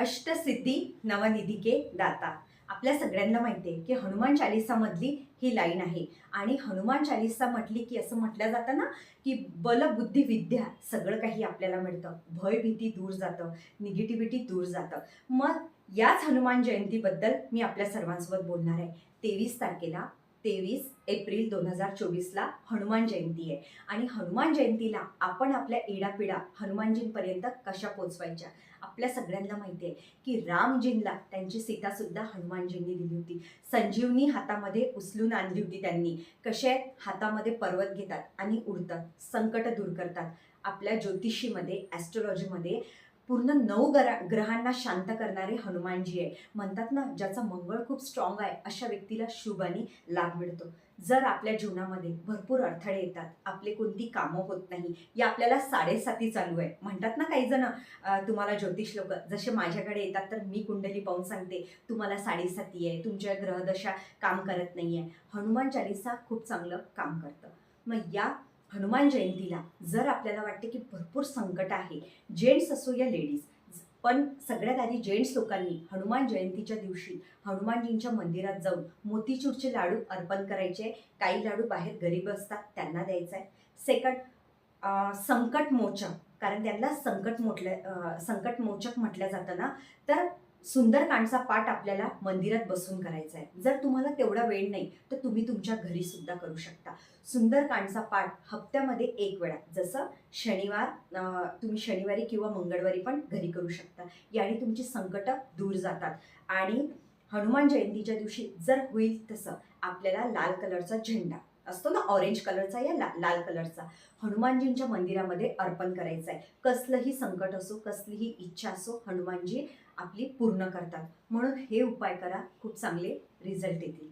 अष्टसिद्धी नवनिधिके दाता. आपल्या सगळ्यांना माहिती आहे की हनुमान चालिसामधली ही लाईन आहे. आणि हनुमान चालिसा म्हटली की असं म्हटलं जातं ना की बल बुद्धी विद्या सगळं काही आपल्याला मिळतं. भय भीती दूर जातं. निगेटिव्हिटी दूर जातं. मग याच हनुमान जयंतीबद्दल मी आपल्या सर्वांसोबत बोलणार आहे. तेवीस तारखेला तेवीस एप्रिल दोन हजार चोवीसला हनुमान जयंती आहे. आणि हनुमान जयंतीला आपण आपल्या इडापिडा हनुमानजींपर्यंत कशा पोचवायच्या? आपल्या सगळ्यांना माहिती आहे की रामजींना त्यांची सीतासुद्धा हनुमानजींनी दिली होती. संजीवनी हातामध्ये उचलून आणली होती त्यांनी. कसे हातामध्ये पर्वत घेतात आणि उडतात संकट दूर करतात. आपल्या ज्योतिषीमध्ये ॲस्ट्रॉलॉजीमध्ये पूर्ण नऊ ग्रह ग्रहांना शांत करणारे हनुमानजी आहे. म्हणतात ना ज्याचा मंगळ खूप स्ट्रॉंग आहे अशा व्यक्तीला शुभ आणि लाभ मिळतो. जर आपल्या जीवनामध्ये भरपूर अडथळे येतात आपले कोणती कामं होत नाही या आपल्याला साडेसाती चालू आहे. म्हणतात ना काही जण तुम्हाला ज्योतिष लोक जसे माझ्याकडे येतात तर मी कुंडली पाहून सांगते तुम्हाला साडेसाती आहे तुमच्या ग्रहदशा काम करत नाही आहे हनुमान चालिसा खूप चांगलं काम करतं. मग या हनुमान जयंतीला जर आपल्याला वाटते की भरपूर संकट आहे जेंट्स असो या लेडीज पण सगळ्यात आधी जेंट्स लोकांनी हनुमान जयंतीच्या दिवशी हनुमानजींच्या मंदिरात जाऊन मोतीचूरचे लाडू अर्पण करायचे. काही लाडू बाहेर गरीब असतात त्यांना द्यायचा आहे. सेकंड संकट मोचक कारण त्यांना संकट मोठल्या संकट मोचक म्हटलं जातं ना तर सुंदरकांडचा पाठ आपल्याला मंदिरात बसून करायचा आहे. जर तुम्हाला तेवढा वेळ नाही तर तुम्ही तुमच्या घरी सुद्धा करू शकता. सुंदरकांडचा पाठ हप्त्यामध्ये एक वेळा जसं शनिवार तुम्ही शनिवारी किंवा मंगळवारी पण घरी करू शकता. याने तुमची संकटं दूर जातात. आणि हनुमान जयंतीच्या दिवशी जर होईल तसं आपल्याला लाल कलरचा झेंडा असतो ना ऑरेंज कलरचा या ला लाल कलरचा हनुमानजींच्या मंदिरामध्ये अर्पण करायचं आहे कसलंही संकट असो कसलीही इच्छा असो हनुमानजी आपली पूर्ण करतात. म्हणून हे उपाय करा खूप चांगले रिझल्ट येतील.